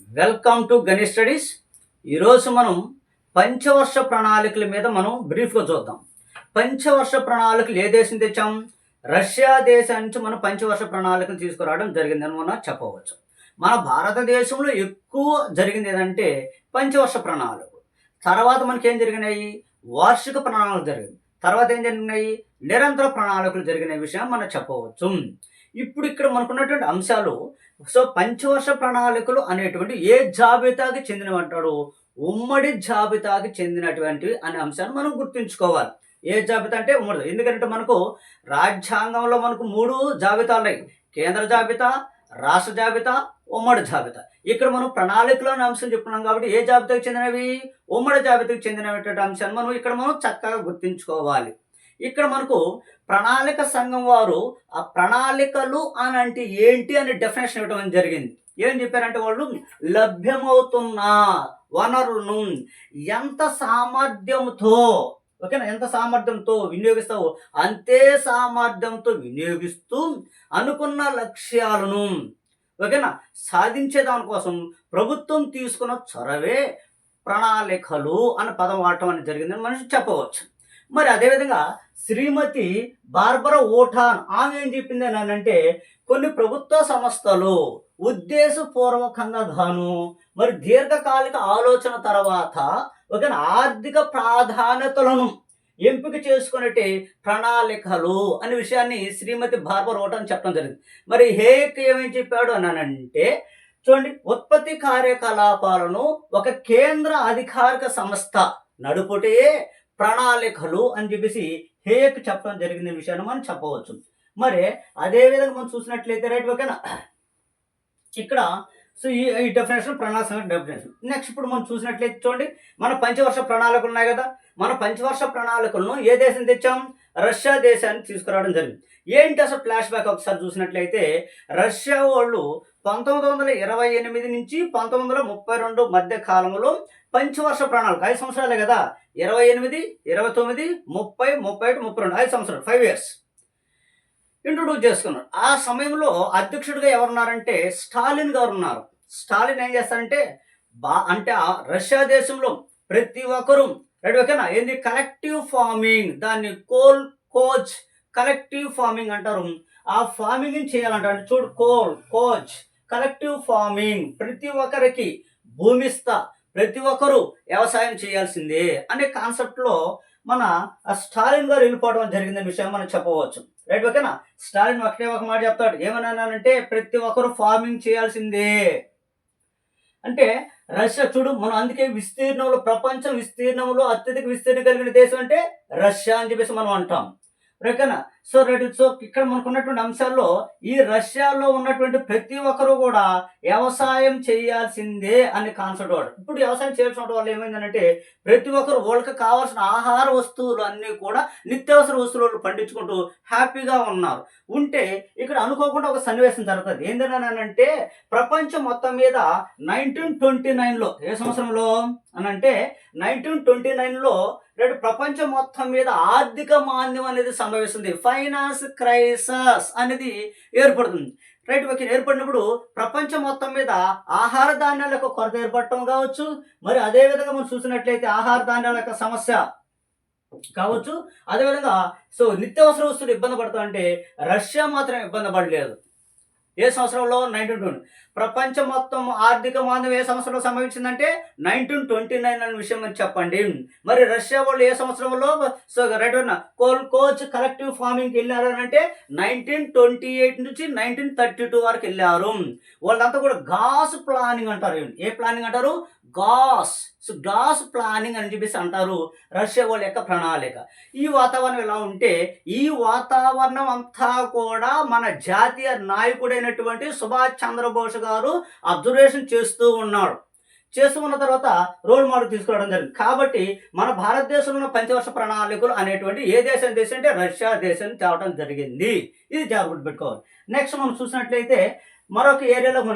Welcome to Ganesh studies ఈరోజు మనం పంచవర్ష ప్రణాళికల మీద మనం బ్రీఫ్గా చూద్దాం. పంచవర్ష ప్రణాళికలు ఏ దేశం తెచ్చాం? రష్యా దేశం నుంచి మనం పంచవర్ష ప్రణాళికలు తీసుకురావడం జరిగిందని మనం చెప్పవచ్చు. మన భారతదేశంలో ఎక్కువ జరిగింది ఏదంటే పంచవర్ష ప్రణాళికలు. తర్వాత మనకి ఏం జరిగినాయి? వార్షిక ప్రణాళికలు జరిగింది తర్వాత ఏం జరిగినాయి? నిరంతర ప్రణాళికలు జరిగిన విషయం మనం చెప్పవచ్చు. ఇప్పుడు ఇక్కడ మనకున్నటువంటి అంశాలు సో పంచవర్ష ప్రణాళికలు అనేటువంటి ఏ జాబితాకి చెందినవంటాడు? ఉమ్మడి జాబితాకి చెందినటువంటివి అనే అంశాన్ని మనం గుర్తుంచుకోవాలి. ఏ జాబితా అంటే ఉమ్మడి ఎందుకంటే మనకు రాజ్యాంగంలో మనకు మూడు జాబితాలు ఉన్నాయి. కేంద్ర జాబితా రాష్ట్ర జాబితా ఉమ్మడి జాబితా. ఇక్కడ మనం ప్రణాళికలో అనే అంశం చెప్పుకున్నాం కాబట్టి ఏ జాబితాకు చెందినవి? ఉమ్మడి జాబితాకు చెందినటువంటి అంశాన్ని మనం ఇక్కడ మనం చక్కగా గుర్తుంచుకోవాలి. ఇక్కడ మనకు ప్రణాళిక సంఘం వారు ఆ ప్రణాళికలు అని అంటే ఏంటి? అనే డెఫినేషన్ ఇవ్వడం జరిగింది. ఏం చెప్పారంటే వాళ్ళు? లభ్యమవుతున్న వనరులను ఎంత సామర్థ్యంతో ఓకేనా? ఎంత సామర్థ్యంతో వినియోగిస్తావో? అంతే సామర్థ్యంతో వినియోగిస్తూ అనుకున్న లక్ష్యాలను ఓకేనా? సాధించే దానికోసం ప్రభుత్వం తీసుకున్న చొరవే ప్రణాళికలు అన్న పదం వాడటం అనేది జరిగిందని మనిషి చెప్పవచ్చు. మరి అదేవిధంగా శ్రీమతి బార్బర ఓఠాన్ ఆమె ఏం చెప్పింది అంటే కొన్ని ప్రభుత్వ సంస్థలు ఉద్దేశపూర్వకంగా గాను మరి దీర్ఘకాలిక ఆలోచన తర్వాత ఒక ఆర్థిక ప్రాధాన్యతలను ఎంపిక చేసుకునేటి ప్రణాళికలు అనే విషయాన్ని శ్రీమతి బార్బర్ ఓటాన్ చెప్పడం జరిగింది. మరి హేక్ ఏమని చెప్పాడు అనంటే చూడండి ఉత్పత్తి కార్యకలాపాలను ఒక కేంద్ర అధికారిక సంస్థ నడుపుటే ప్రణాళికలు అని చెప్పేసి హేక్ చెప్పడం జరిగిన విషయాన్ని మనం చెప్పవచ్చు. మరి అదే విధంగా మనం చూసినట్లయితే రైట్ ఓకేనా? ఇక్కడ సో ఈ ఈ డెఫినేషన్ ప్రణాళిక డెఫినేషన్ నెక్స్ట్ ఇప్పుడు మనం చూసినట్లయితే చూడండి మన పంచవర్ష ప్రణాళికలు ఉన్నాయి కదా మన పంచవర్ష ప్రణాళికలను ఏ దేశం తెచ్చాం? రష్యా దేశాన్ని తీసుకురావడం జరిగింది. ఏంటి అసలు ఫ్లాష్ బ్యాక్ ఒకసారి చూసినట్లయితే రష్యా వాళ్ళు పంతొమ్మిది వందల ఇరవై ఎనిమిది నుంచి పంతొమ్మిది వందల ముప్పై రెండు మధ్య కాలంలో పంచవర్ష ప్రణాళిక ఐదు సంవత్సరాలే కదా ఇరవై ఎనిమిది ఇరవై తొమ్మిది ముప్పై ముప్పై ఒకటి ముప్పై రెండు ఐదు సంవత్సరాలు ఫైవ్ ఇయర్స్ ఇంట్రొడ్యూస్ చేసుకున్నారు ఆ సమయంలో అధ్యక్షుడిగా ఎవరున్నారంటే స్టాలిన్ గారు ఉన్నారు స్టాలిన్ ఏం చేస్తారంటే బా అంటే రష్యా దేశంలో ప్రతి ఒక్కరూ రెడీ ఓకేనా? ఏంది? Collective farming. దాన్ని కోల్ కోచ్ కలెక్టివ్ ఫార్మింగ్ అంటారు. ఆ ఫార్మింగ్ చేయాలంటారు అంటే చూడు కోల్ కోచ్ కలెక్టివ్ ఫార్మింగ్. ప్రతి ఒక్కరికి భూమిస్తా. ప్రతి ఒక్కరూ వ్యవసాయం చేయాల్సిందే అనే కాన్సెప్ట్లో మన స్టాలిన్ గారు వెళ్ళిపోవడం జరిగిందనే విషయం మనం చెప్పవచ్చు. రైట్ ఓకేనా స్టాలిన్ ఒకటే ఒక మాట చెప్తాడు. ఏమన్నానంటే ప్రతి ఒక్కరు ఫార్మింగ్ చేయాల్సిందే. అంటే రష్యా చూడు మనం అందుకే విస్తీర్ణంలో ప్రపంచం విస్తీర్ణంలో అత్యధిక విస్తీర్ణం కలిగిన దేశం అంటే రష్యా అని చెప్పేసి మనం అంటాం. ఓకేనా? సో రైట్ సో ఇక్కడ మనకు ఉన్నటువంటి అంశాల్లో ఈ రష్యాలో ఉన్నటువంటి ప్రతి ఒక్కరు కూడా వ్యవసాయం చేయాల్సిందే అని కాన్సెప్ట్ వాడు. ఇప్పుడు వ్యవసాయం చేయాల్సిన వల్ల ఏమైందంటే ప్రతి ఒక్కరు వాళ్ళకి కావాల్సిన ఆహార వస్తువులు అన్నీ కూడా నిత్యావసర వస్తువులు పండించుకుంటూ హ్యాపీగా ఉన్నారు. ఉంటే ఇక్కడ అనుకోకుండా ఒక సన్నివేశం జరుగుతుంది. ఏంటంటే ప్రపంచం మొత్తం మీద నైన్టీన్ ట్వంటీ నైన్లో ఏ సంవత్సరంలో అని అంటే నైన్టీన్ ట్వంటీ నైన్లో రేపు ప్రపంచం మొత్తం మీద ఆర్థిక మాంద్యం అనేది సంభవిస్తుంది. ఫైనాన్స్ క్రైసస్ అనేది ఏర్పడుతుంది. రైట్ ఓకే ఏర్పడినప్పుడు ప్రపంచం మొత్తం మీద ఆహార ధాన్యాల యొక్క కొరత ఏర్పడటం కావచ్చు. మరి అదేవిధంగా మనం చూసినట్లయితే ఆహార ధాన్యాల యొక్క సమస్య కావచ్చు. అదేవిధంగా సో నిత్యావసర వస్తువులు ఇబ్బంది పడతా అంటే రష్యా మాత్రం ఇబ్బంది పడలేదు. ఏ సంవత్సరంలో? Nineteen twenty. ప్రపంచం మొత్తం ఆర్థిక మాంద్యం ఏ సంవత్సరంలో సంభవించిందంటే? నైన్టీన్ ట్వంటీ నైన్ అనే విషయం అని చెప్పండి. మరి రష్యా వాళ్ళు ఏ సంవత్సరంలో? So right coal coach collective ఫార్మింగ్కి వెళ్ళారు అని అంటే నైన్టీన్ ట్వంటీ ఎయిట్ నుంచి నైన్టీన్ థర్టీ టూ వరకు వెళ్ళారు. వాళ్ళంతా కూడా గాస్ ప్లానింగ్ అంటారు. ఏ ప్లానింగ్ అంటారు? గాస్. సో గాస్ ప్లానింగ్ అని చెప్పేసి అంటారు రష్యా వాళ్ళ యొక్క ప్రణాళిక. ఈ వాతావరణం ఎలా ఉంటే ఈ వాతావరణం అంతా కూడా మన జాతీయ నాయకుడైనటువంటి సుభాష్ చంద్రబోస్ గారు అబ్జర్వేషన్ చేస్తూ ఉన్నాడు. చేస్తూ ఉన్న తర్వాత రోల్ మోడల్ తీసుకురావడం జరిగింది. కాబట్టి మన భారతదేశంలో ఉన్న పంచవర్ష ప్రణాళికలు అనేటువంటి ఏ దేశం దేశం అంటే రష్యా దేశం తేవడం జరిగింది. ఇది జాగ్రత్త పెట్టుకోవాలి. నెక్స్ట్ మనం చూసినట్లయితే మరొక ఏరియాలో మనకు